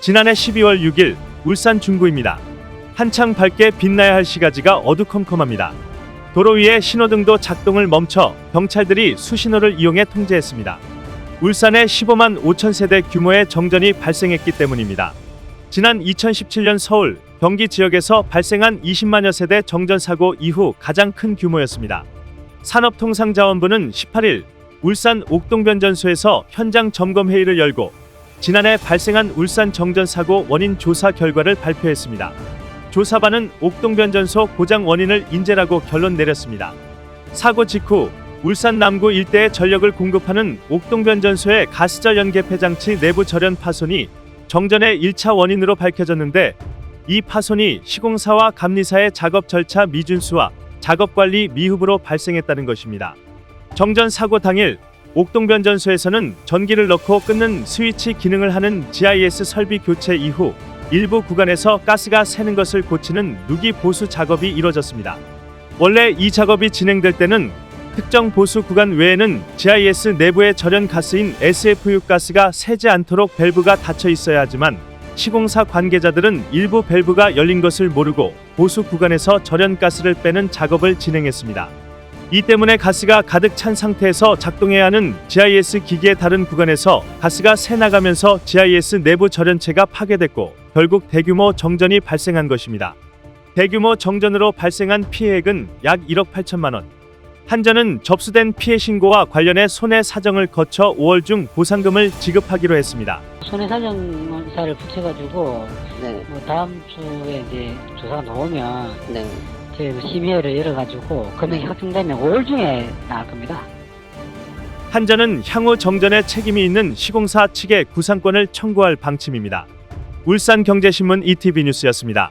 지난해 12월 6일 울산 중구입니다. 한창 밝게 빛나야 할 시가지가 어두컴컴합니다. 도로 위에 신호등도 작동을 멈춰 경찰들이 수신호를 이용해 통제했습니다. 울산에 15만 5천 세대 규모의 정전이 발생했기 때문입니다. 지난 2017년 서울, 경기 지역에서 발생한 20만여 세대 정전 사고 이후 가장 큰 규모였습니다. 산업통상자원부는 18일 울산 옥동변전소에서 현장 점검 회의를 열고 지난해 발생한 울산 정전 사고 원인 조사 결과를 발표했습니다. 조사반은 옥동변 전소 고장 원인을 인재라고 결론 내렸습니다. 사고 직후 울산 남구 일대에 전력을 공급하는 옥동변 전소의 가스절 연계폐 장치 내부 절연 파손이 정전의 1차 원인으로 밝혀졌는데 이 파손이 시공사와 감리사의 작업 절차 미준수와 작업 관리 미흡으로 발생했다는 것입니다. 정전 사고 당일 옥동변전소에서는 전기를 넣고 끊는 스위치 기능을 하는 GIS 설비 교체 이후 일부 구간에서 가스가 새는 것을 고치는 누기 보수 작업이 이뤄졌습니다. 원래 이 작업이 진행될 때는 특정 보수 구간 외에는 GIS 내부의 절연 가스인 SFU 가스가 새지 않도록 밸브가 닫혀 있어야 하지만 시공사 관계자들은 일부 밸브가 열린 것을 모르고 보수 구간에서 절연 가스를 빼는 작업을 진행했습니다. 이 때문에 가스가 가득 찬 상태에서 작동해야 하는 GIS 기기의 다른 구간에서 가스가 새 나가면서 GIS 내부 절연체가 파괴됐고 결국 대규모 정전이 발생한 것입니다. 대규모 정전으로 발생한 피해액은 약 1억 8천만 원. 한전은 접수된 피해 신고와 관련해 손해 사정을 거쳐 5월 중 보상금을 지급하기로 했습니다. 손해사정사를 붙여가지고 네, 뭐 다음 주에 이제 조사가 나오면 네. 저희 심의회를 열어가지고 금액이 확정되면 5월 중에 나올 겁니다. 한전은 향후 정전에 책임이 있는 시공사 측에 구상권을 청구할 방침입니다. 울산경제신문 ETV 뉴스였습니다.